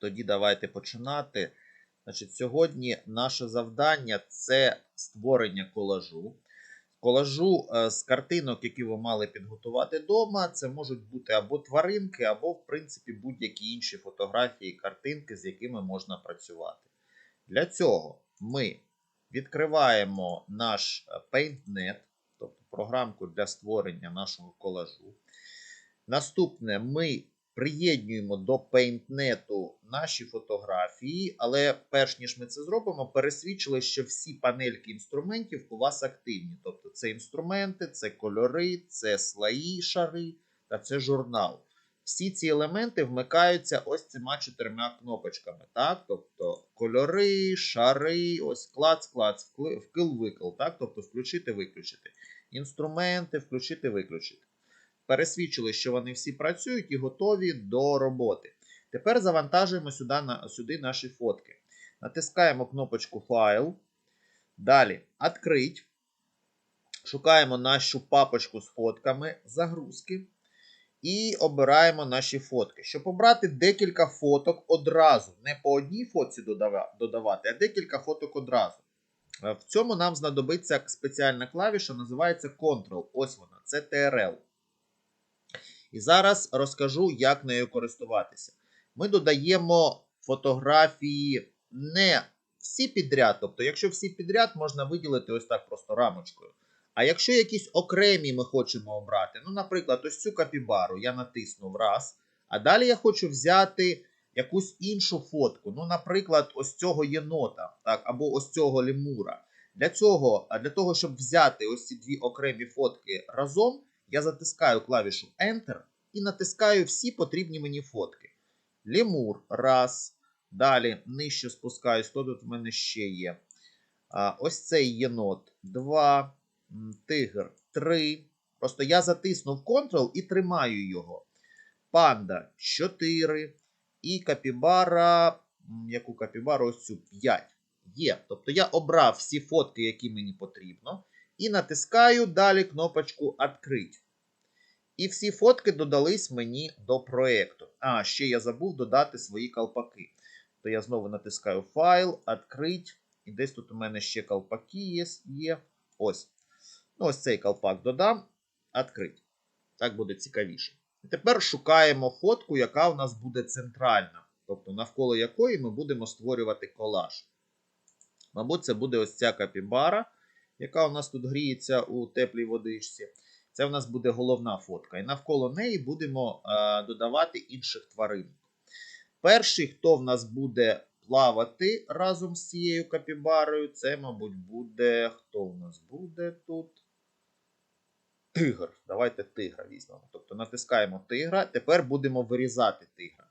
Тоді давайте починати. Значить, сьогодні наше завдання це створення колажу. Колажу е, з картинок, які ви мали підготувати вдома. Це можуть бути або тваринки, або, в принципі, будь-які інші фотографії, картинки, з якими можна працювати. Для цього ми відкриваємо наш е, PaintNet, тобто програмку для створення нашого колажу. Наступне ми приєднуємо до PaintNet наші фотографії, але перш ніж ми це зробимо, пересвідчили, що всі панельки інструментів у вас активні. Тобто це інструменти, це кольори, це слої, шари та це журнал. Всі ці елементи вмикаються ось цими чотирма кнопочками. Так? Тобто кольори, шари, ось клац, клац, вкил, викил. Так? Тобто включити, виключити. Інструменти, включити, виключити. Пересвідчили, що вони всі працюють і готові до роботи. Тепер завантажуємо сюди, сюди наші фотки. Натискаємо кнопочку Файл. Далі Открить. Шукаємо нашу папочку з фотками загрузки. І обираємо наші фотки. Щоб обрати декілька фоток одразу. Не по одній фотці додавати, а декілька фоток одразу. В цьому нам знадобиться спеціальна клавіша, називається Ctrl. Ось вона, це TRL. І зараз розкажу, як нею користуватися. Ми додаємо фотографії не всі підряд. Тобто, якщо всі підряд, можна виділити ось так просто рамочкою. А якщо якісь окремі ми хочемо обрати, ну, наприклад, ось цю капібару я натиснув раз, а далі я хочу взяти якусь іншу фотку. Ну, наприклад, ось цього єнота, так, або ось цього лемура. Для цього, для того, щоб взяти ось ці дві окремі фотки разом, я затискаю клавішу Enter і натискаю всі потрібні мені фотки. Лемур раз. Далі нижче спускаюсь, хто тут в мене ще є. А, Ось цей єнот 2. Тигр 3. Просто я затиснув Ctrl і тримаю його. Панда 4. І капібара. Яку капібару ось цю 5. Є. Тобто я обрав всі фотки, які мені потрібно. І натискаю далі кнопочку Открить. І всі фотки додались мені до проєкту. А, ще я забув додати свої колпаки. То я знову натискаю Файл, Открить. І десь тут у мене ще колпаки є. Ось. Ну, ось цей колпак додам. Открить. Так буде цікавіше. І тепер шукаємо фотку, яка у нас буде центральна. Тобто, навколо якої ми будемо створювати колаж. Мабуть, це буде ось ця капібара, яка у нас тут гріється у теплій водичці. Це у нас буде головна фотка. І навколо неї будемо е, додавати інших тварин. Перший, хто в нас буде плавати разом з цією капібарою, це, мабуть, буде. Хто у нас буде тут? Тигр. Давайте тигра візьмемо. Тобто натискаємо тигра. Тепер будемо вирізати тигра.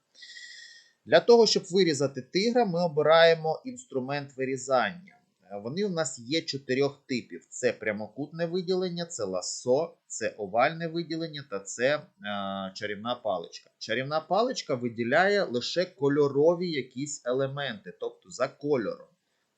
Для того, щоб вирізати тигра, ми обираємо інструмент вирізання. Вони у нас є чотирьох типів: це прямокутне виділення, це ласо, це овальне виділення та це е, чарівна паличка. Чарівна паличка виділяє лише кольорові якісь елементи, тобто за кольором.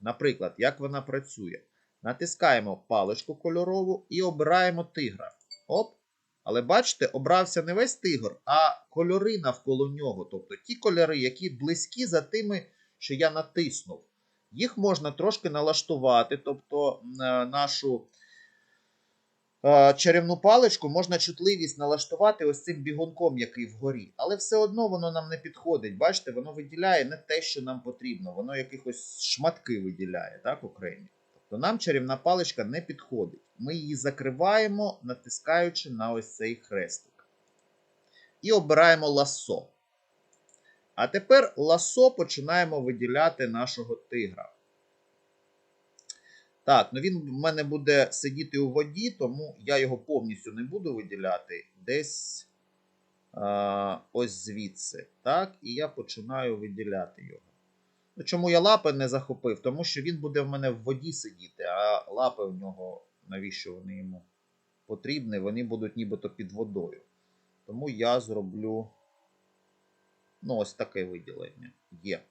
Наприклад, як вона працює. Натискаємо паличку кольорову і обираємо тигра. Оп. Але бачите, обрався не весь тигр, а кольори навколо нього. Тобто ті кольори, які близькі за тими, що я натиснув. Їх можна трошки налаштувати, тобто нашу е, чарівну паличку можна чутливість налаштувати ось цим бігунком, який вгорі. Але все одно воно нам не підходить. Бачите, воно виділяє не те, що нам потрібно. Воно якихось шматки виділяє, так, окремі. Тобто нам чарівна паличка не підходить. Ми її закриваємо, натискаючи на ось цей хрестик. І обираємо ласо. А тепер ласо починаємо виділяти нашого тигра. Так, ну він в мене буде сидіти у воді, тому я його повністю не буду виділяти. Десь а, ось звідси. Так, і я починаю виділяти його. Ну, Чому я лапи не захопив? Тому що він буде в мене в воді сидіти, а лапи в нього, навіщо вони йому потрібні? Вони будуть нібито під водою. Тому я зроблю. Ну, ось таке виділення є.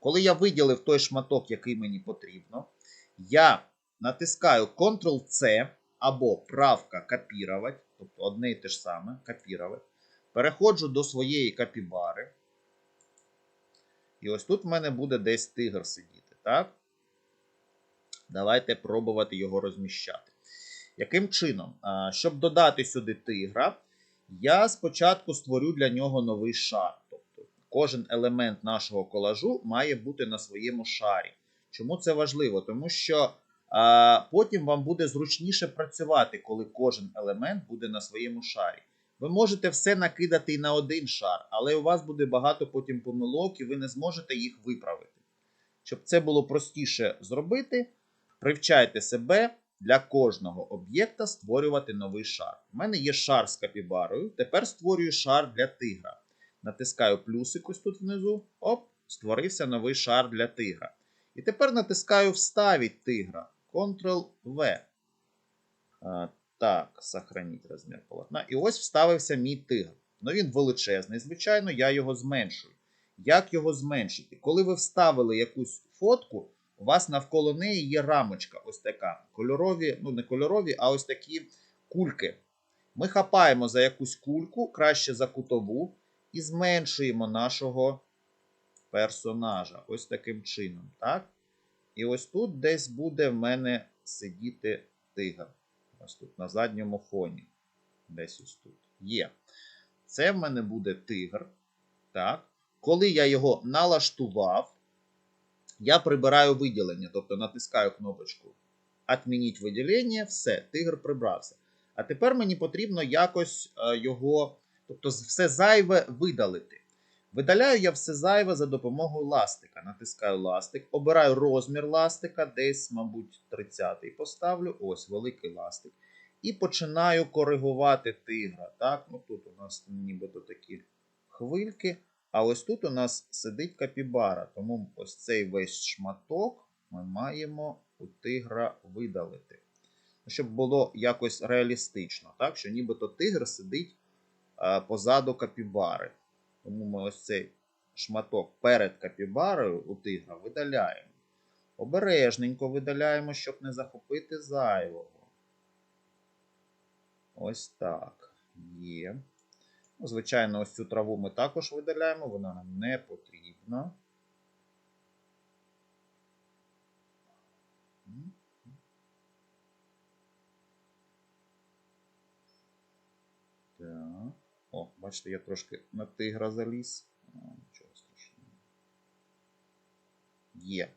Коли я виділив той шматок, який мені потрібно, я натискаю Ctrl-C або правка копірувати, тобто одне і те ж саме, копірувати. Переходжу до своєї капібари. І ось тут в мене буде десь тигр сидіти, так? Давайте пробувати його розміщати. Яким чином? Щоб додати сюди тигра, я спочатку створю для нього новий шар. Кожен елемент нашого колажу має бути на своєму шарі. Чому це важливо? Тому що а, потім вам буде зручніше працювати, коли кожен елемент буде на своєму шарі. Ви можете все накидати і на один шар, але у вас буде багато потім помилок, і ви не зможете їх виправити. Щоб це було простіше зробити, привчайте себе для кожного об'єкта створювати новий шар. У мене є шар з капібарою. Тепер створюю шар для тигра. Натискаю плюсик ось тут внизу. Оп, створився новий шар для тигра. І тепер натискаю Вставить тигра. Ctrl-V. Так, сохраніть розмір полотна. І ось вставився мій тигр. Ну він величезний, звичайно, я його зменшую. Як його зменшити? Коли ви вставили якусь фотку, у вас навколо неї є рамочка, ось така. Кольорові, ну не кольорові, а ось такі кульки. Ми хапаємо за якусь кульку, краще за кутову, і зменшуємо нашого персонажа. Ось таким чином. так? І ось тут десь буде в мене сидіти тигр. Ось тут на задньому фоні. Десь ось тут. Є. Це в мене буде тигр. Так. Коли я його налаштував, я прибираю виділення, тобто натискаю кнопочку Отмініть виділення, все, тигр прибрався. А тепер мені потрібно якось е, його, тобто все зайве видалити. Видаляю я все зайве за допомогою ластика. Натискаю ластик, обираю розмір ластика, десь, мабуть, 30-й поставлю. Ось великий ластик. І починаю коригувати тигра. Так, ну Тут у нас нібито такі хвильки. А ось тут у нас сидить капібара. Тому ось цей весь шматок ми маємо у тигра видалити. Щоб було якось реалістично, так? що нібито тигр сидить позаду капібари. Тому ми ось цей шматок перед капібарою у тигра видаляємо. Обережненько видаляємо, щоб не захопити зайвого. Ось так. Є. Ну, Звичайно, ось цю траву ми також видаляємо, вона нам не потрібна. Так. О, бачите, я трошки на тигра заліз. О, нічого страшного. Є.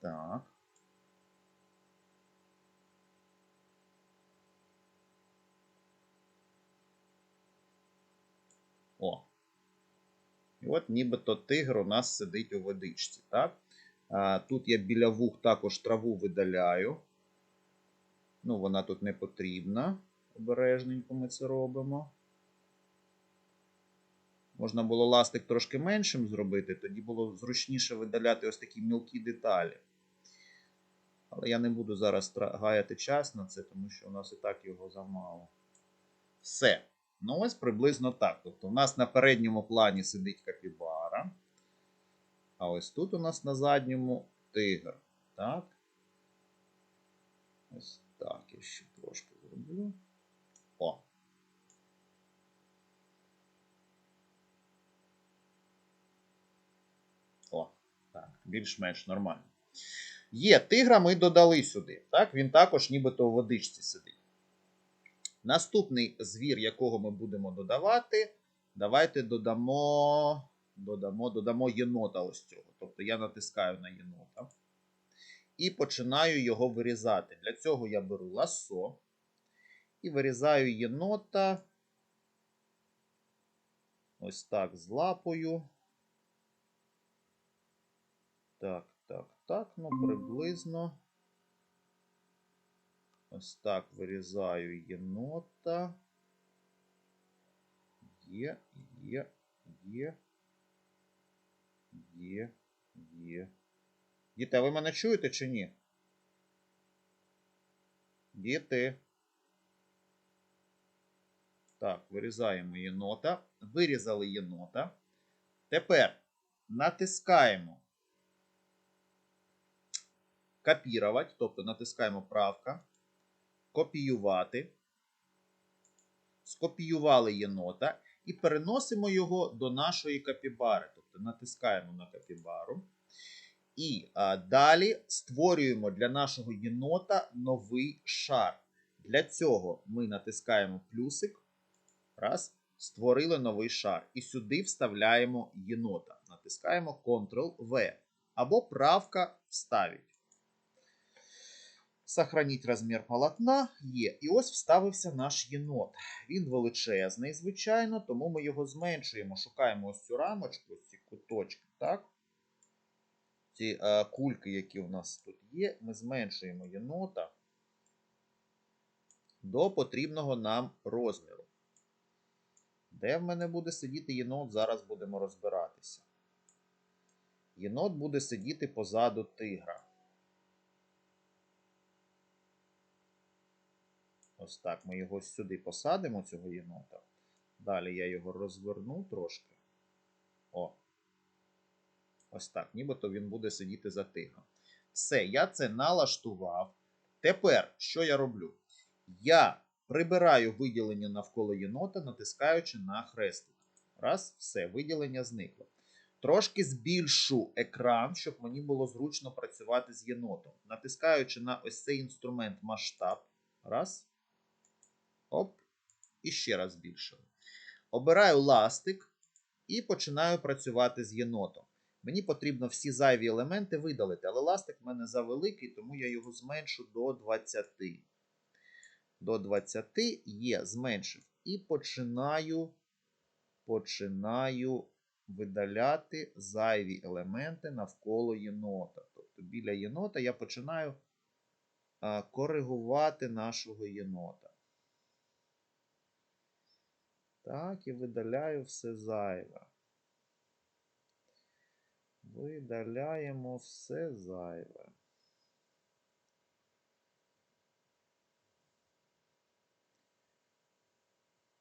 Так. О. І от нібито тигр у нас сидить у водичці. так? Тут я біля вух також траву видаляю. Ну, вона тут не потрібна. Обережненько ми це робимо. Можна було ластик трошки меншим зробити, тоді було зручніше видаляти ось такі мілкі деталі. Але я не буду зараз гаяти час на це, тому що у нас і так його замало. Все. Ну, ось приблизно так. Тобто, у нас на передньому плані сидить капібара. А ось тут у нас на задньому тигр. Так. Ось так, я ще трошки зроблю. О. О, так, більш-менш нормально. Є, тигра ми додали сюди. Так, Він також нібито у водичці сидить. Наступний звір, якого ми будемо додавати, давайте додамо додамо, додамо єнота ось цього. Тобто я натискаю на єнота і починаю його вирізати. Для цього я беру ласо і вирізаю єнота ось так з лапою. Так, так, так, ну приблизно. Ось так вирізаю єнота. Є, є, є. Є, є. Діти, а ви мене чуєте чи ні? Діти. Так, вирізаємо єнота. Вирізали єнота. Тепер натискаємо копірувати, тобто натискаємо правка копіювати. Скопіювали єнота. і переносимо його до нашої капібари. Тобто натискаємо на капібару. І а, далі створюємо для нашого єнота новий шар. Для цього ми натискаємо плюсик. Раз, створили новий шар. І сюди вставляємо єнота. Натискаємо Ctrl-V. Або правка вставить. Сохраніть розмір полотна є. І ось вставився наш єнот. Він величезний, звичайно, тому ми його зменшуємо. Шукаємо ось цю рамочку, ось ці куточки, так? Ці е, кульки, які у нас тут є, ми зменшуємо єнота до потрібного нам розміру. Де в мене буде сидіти єнот, зараз будемо розбиратися. Єнот буде сидіти позаду тигра. Ось так ми його сюди посадимо, цього єнота. Далі я його розверну трошки. О. Ось так, нібито він буде сидіти за тигром. Все, я це налаштував. Тепер, що я роблю? Я прибираю виділення навколо єнота, натискаючи на хрестик. Раз, все, виділення зникло. Трошки збільшу екран, щоб мені було зручно працювати з єнотом. Натискаючи на ось цей інструмент масштаб. Раз. Оп. І ще раз збільшую. Обираю ластик і починаю працювати з єнотом. Мені потрібно всі зайві елементи видалити, але ластик в мене завеликий, тому я його зменшу до 20. До 20 є, зменшив. І починаю, починаю видаляти зайві елементи навколо єнота. Тобто біля єнота я починаю коригувати нашого єнота. Так, і видаляю все зайве. Видаляємо все зайве.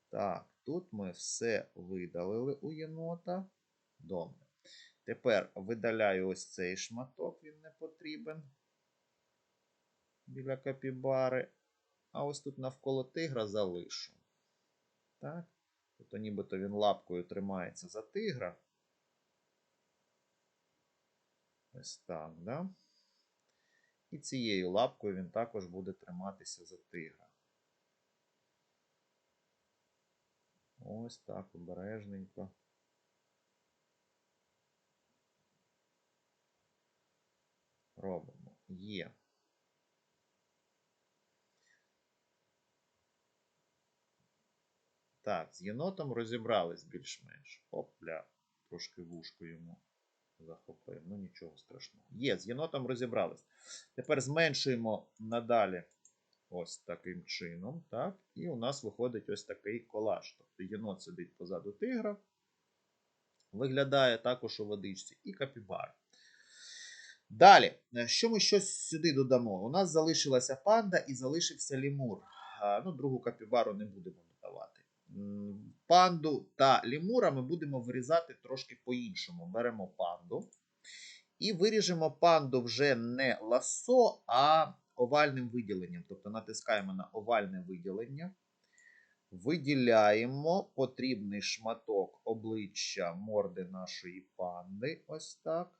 Так, тут ми все видалили у єнота. Добре. Тепер видаляю ось цей шматок, він не потрібен біля капібари. А ось тут навколо тигра залишу. Так. Тобто нібито він лапкою тримається за тигра. Ось так, да? І цією лапкою він також буде триматися за тигра. Ось так, обережненько. Робимо. Є. Так, з єнотом розібрались більш-менш. Опля, трошки вушко йому захопив. Ну нічого страшного. Є, з єнотом розібрались. Тепер зменшуємо надалі ось таким чином. так? І у нас виходить ось такий колаж. Тобто єнот сидить позаду тигра. Виглядає також у водичці і капібар. Далі, що ми щось сюди додамо? У нас залишилася панда і залишився лімур. Ну, другу капібару не будемо Панду та лімура ми будемо вирізати трошки по-іншому. Беремо панду і виріжемо панду вже не ласо, а овальним виділенням. Тобто натискаємо на овальне виділення. Виділяємо потрібний шматок обличчя морди нашої панди. Ось так.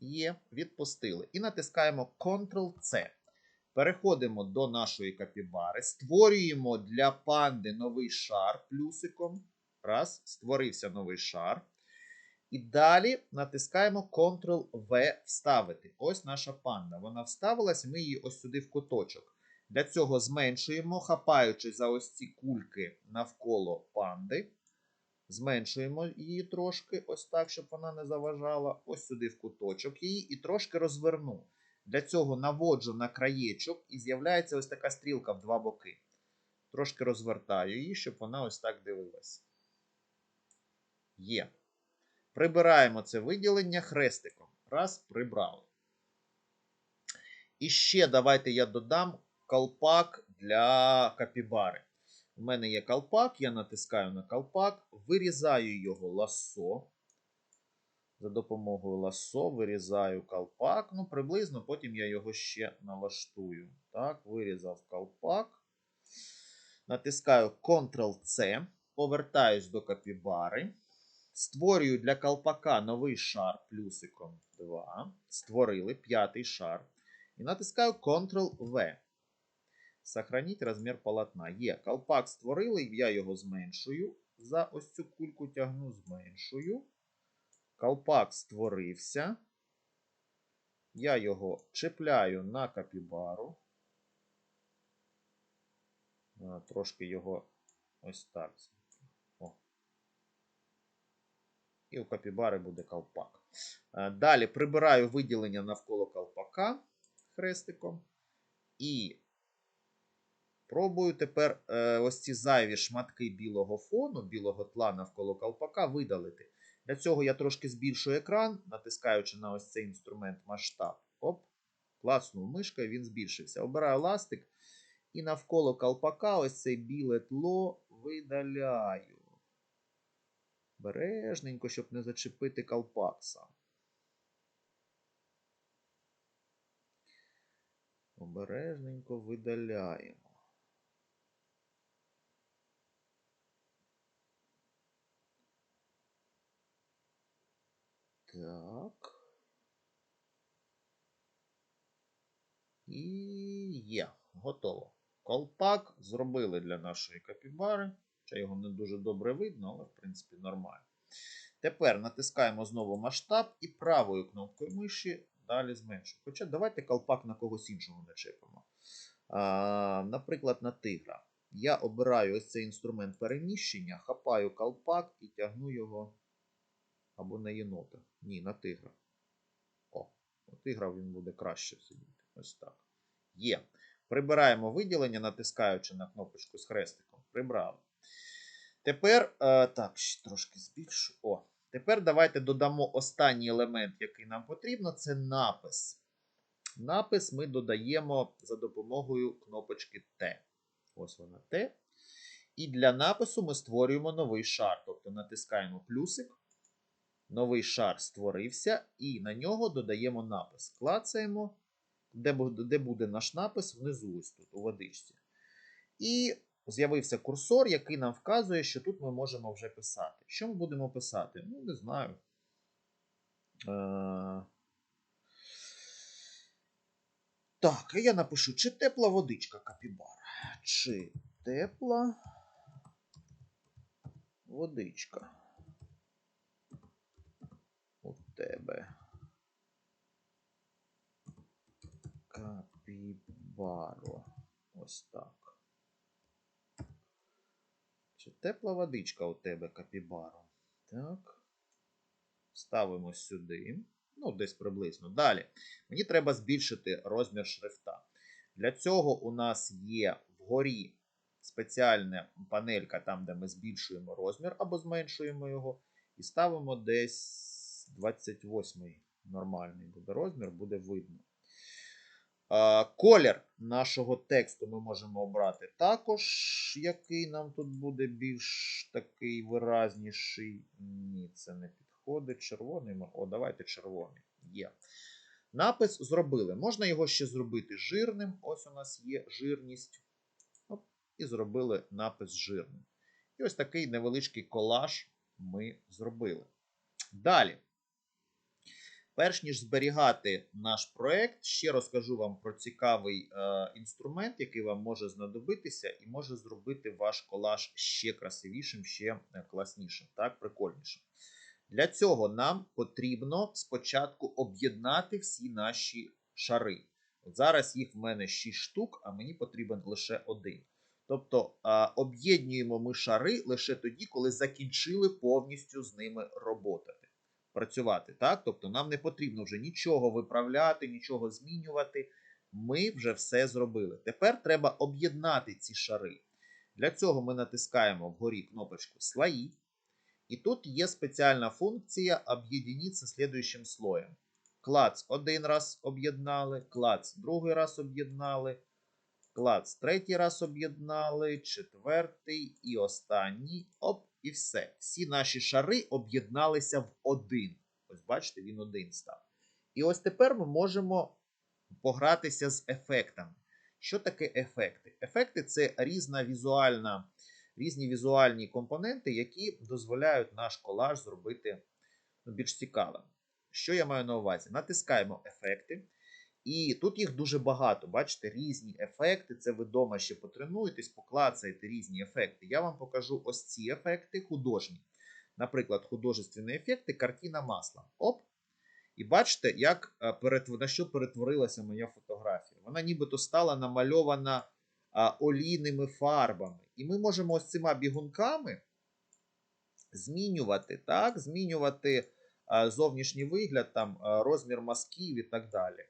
Є, відпустили. І натискаємо Ctrl-C. Переходимо до нашої капібари, створюємо для панди новий шар плюсиком. Раз, створився новий шар. І далі натискаємо Ctrl-V вставити. Ось наша панда. Вона вставилась, ми її ось сюди в куточок. Для цього зменшуємо, хапаючи за ось ці кульки навколо панди. Зменшуємо її трошки, ось так, щоб вона не заважала. Ось сюди в куточок її і трошки розверну. Для цього наводжу на краєчок і з'являється ось така стрілка в два боки. Трошки розвертаю її, щоб вона ось так дивилась. Є. Прибираємо це виділення хрестиком. Раз, прибрали. І ще давайте я додам колпак для капібари. У мене є колпак, я натискаю на колпак, вирізаю його ласо. За допомогою ласо вирізаю колпак. Ну, приблизно, потім я його ще налаштую. Так, вирізав колпак. Натискаю Ctrl-C. повертаюсь до капібари. Створюю для колпака новий шар плюсиком 2. Створили п'ятий шар. І натискаю Ctrl-V. Сохраніть розмір полотна. Є. Колпак створили, я його зменшую. За ось цю кульку тягну, зменшую. Колпак створився. Я його чіпляю на капібару. Трошки його ось так. О. І у капібари буде колпак. Далі прибираю виділення навколо колпака хрестиком. І пробую тепер е, ось ці зайві шматки білого фону, білого тла навколо колпака видалити. Для цього я трошки збільшую екран, натискаючи на ось цей інструмент масштаб. Оп, класнув мишкою, він збільшився. Обираю ластик і навколо колпака ось це біле тло видаляю. Бережненько, щоб не зачепити колпак сам. Обережненько видаляємо. Так. І є. Готово. Колпак зробили для нашої капібари. Хоча його не дуже добре видно, але в принципі нормально. Тепер натискаємо знову масштаб і правою кнопкою миші далі зменшуємо. Хоча давайте колпак на когось іншого начепимо. А, наприклад, на тигра. Я обираю ось цей інструмент переміщення, хапаю колпак і тягну його або на єнота. Ні, на тигра. О, у тигра він буде краще сидіти. Ось так. Є. Прибираємо виділення, натискаючи на кнопочку з хрестиком. Прибрали. Тепер, е, так, трошки збільшу. О, тепер давайте додамо останній елемент, який нам потрібно, це напис. Напис ми додаємо за допомогою кнопочки Т. Ось вона Т. І для напису ми створюємо новий шар. Тобто натискаємо плюсик. Новий шар створився, і на нього додаємо напис. Клацаємо, де буде, де буде наш напис внизу, ось тут, у водичці. І з'явився курсор, який нам вказує, що тут ми можемо вже писати. Що ми будемо писати? Ну, не знаю. Е... Так, я напишу, чи тепла водичка капібара? Чи тепла водичка? У тебе. Капібаро. Ось так. Чи тепла водичка у тебе, капібаро? Так. Ставимо сюди. Ну, десь приблизно. Далі. Мені треба збільшити розмір шрифта. Для цього у нас є вгорі спеціальна панелька, там, де ми збільшуємо розмір або зменшуємо його. І ставимо десь 28 нормальний буде розмір, буде видно. Колір нашого тексту ми можемо обрати також, який нам тут буде більш такий виразніший. Ні, це не підходить. Червоний. О, давайте червоний. Є. Напис зробили. Можна його ще зробити жирним. Ось у нас є жирність. Оп, і зробили напис жирним. І ось такий невеличкий колаж ми зробили. Далі. Перш ніж зберігати наш проект, ще розкажу вам про цікавий е, інструмент, який вам може знадобитися, і може зробити ваш колаж ще красивішим, ще е, класнішим, так, прикольнішим. Для цього нам потрібно спочатку об'єднати всі наші шари. От зараз їх в мене 6 штук, а мені потрібен лише один. Тобто а, об'єднуємо ми шари лише тоді, коли закінчили повністю з ними роботати, працювати. Так? Тобто нам не потрібно вже нічого виправляти, нічого змінювати. Ми вже все зробили. Тепер треба об'єднати ці шари. Для цього ми натискаємо вгорі кнопочку Слої. І тут є спеціальна функція об'єдніться слідуючим слоєм. Клац один раз об'єднали, клац другий раз об'єднали, клац третій раз об'єднали, четвертий і останній. Оп, і все. Всі наші шари об'єдналися в один. Ось бачите, він один став. І ось тепер ми можемо погратися з ефектами. Що таке ефекти? Ефекти це різна візуальна різні візуальні компоненти, які дозволяють наш колаж зробити ну, більш цікавим. Що я маю на увазі? Натискаємо ефекти. І тут їх дуже багато. Бачите, різні ефекти. Це ви вдома ще потренуєтесь, поклацаєте різні ефекти. Я вам покажу ось ці ефекти художні. Наприклад, художественні ефекти, картина маслом. Оп. І бачите, як е, на що перетворилася моя фотографія. Вона нібито стала намальована олійними фарбами. І ми можемо ось цими бігунками змінювати, так? змінювати зовнішній вигляд, там, розмір мазків і так далі.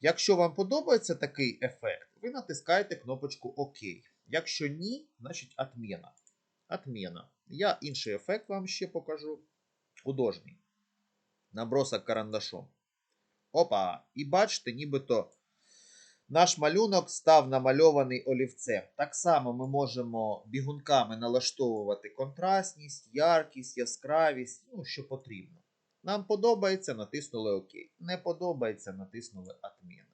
Якщо вам подобається такий ефект, ви натискаєте кнопочку ОК. Якщо ні, значить отмена. Отмена. Я інший ефект вам ще покажу. Художній. Набросок карандашом. Опа! І бачите, нібито наш малюнок став намальований олівцем. Так само ми можемо бігунками налаштовувати контрастність, яркість, яскравість, ну, що потрібно. Нам подобається, натиснули ОК. Не подобається, натиснули Отмена.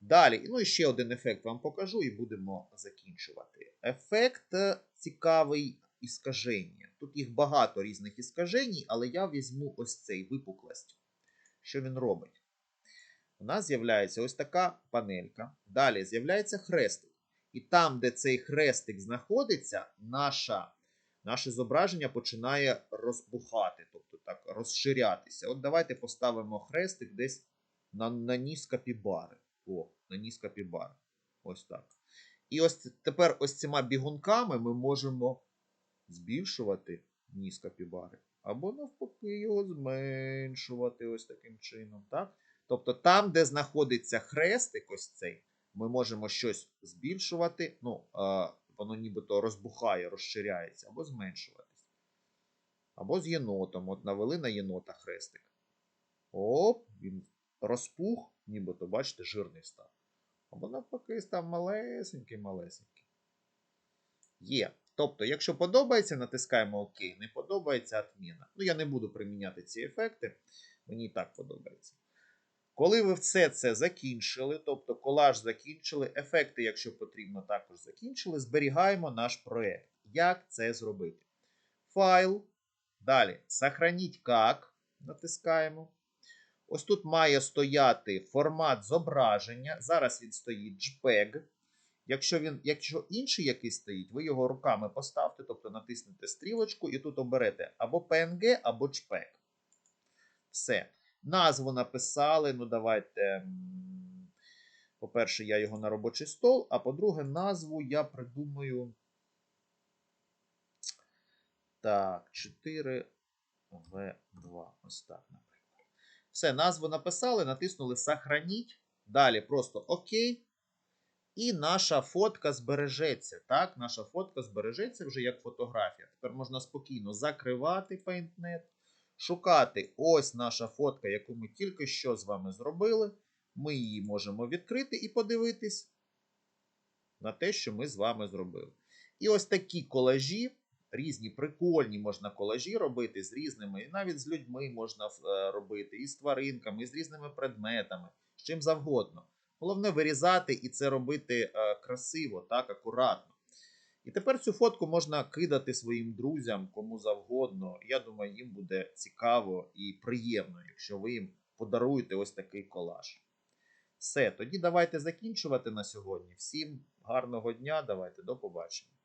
Далі, ну і ще один ефект вам покажу і будемо закінчувати. Ефект е, цікавий іскаження. Тут їх багато різних іскажень, але я візьму ось цей випуклость. Що він робить? У нас з'являється ось така панелька. Далі з'являється хрестик. І там, де цей хрестик знаходиться, наша, наше зображення починає розбухати, тобто так, розширятися. От давайте поставимо хрестик десь на, на ніс капібари. О, на ніс капібари. Ось так. І ось тепер ось цими бігунками ми можемо збільшувати ніс капібари. Або навпаки його зменшувати ось таким чином. так? Тобто там, де знаходиться хрестик, ось цей, ми можемо щось збільшувати. Ну, воно нібито розбухає, розширяється, або зменшуватись. Або з єнотом. От навели на єнота хрестик. Оп, він розпух, нібито, бачите, жирний став. Або навпаки, став малесенький, малесенький. Є. Тобто, якщо подобається, натискаємо ОК. Не подобається отміна. Ну, я не буду приміняти ці ефекти. Мені і так подобається. Коли ви все це закінчили, тобто колаж закінчили, ефекти, якщо потрібно, також закінчили, зберігаємо наш проект. Як це зробити? Файл. Далі. Сохраніть як. Натискаємо. Ось тут має стояти формат зображення. Зараз він стоїть JPEG. Якщо він, якщо інший якийсь стоїть, ви його руками поставте, тобто натиснете стрілочку і тут оберете або PNG, або JPEG. Все. Назву написали. Ну, давайте. По-перше, я його на робочий стол, а по-друге, назву я придумаю. Так, 4В2. Ось так, наприклад. Все, назву написали, натиснули Сохраніть. Далі просто ОК. І наша фотка збережеться. Так, наша фотка збережеться вже як фотографія. Тепер можна спокійно закривати PaintNet, шукати ось наша фотка, яку ми тільки що з вами зробили. Ми її можемо відкрити і подивитись на те, що ми з вами зробили. І ось такі колажі, різні прикольні можна колажі робити з різними, і навіть з людьми можна е, робити, і з тваринками, і з різними предметами, з чим завгодно. Головне вирізати і це робити е, красиво, так, акуратно. І тепер цю фотку можна кидати своїм друзям, кому завгодно. Я думаю, їм буде цікаво і приємно, якщо ви їм подаруєте ось такий колаж. Все, тоді давайте закінчувати на сьогодні. Всім гарного дня, давайте, до побачення.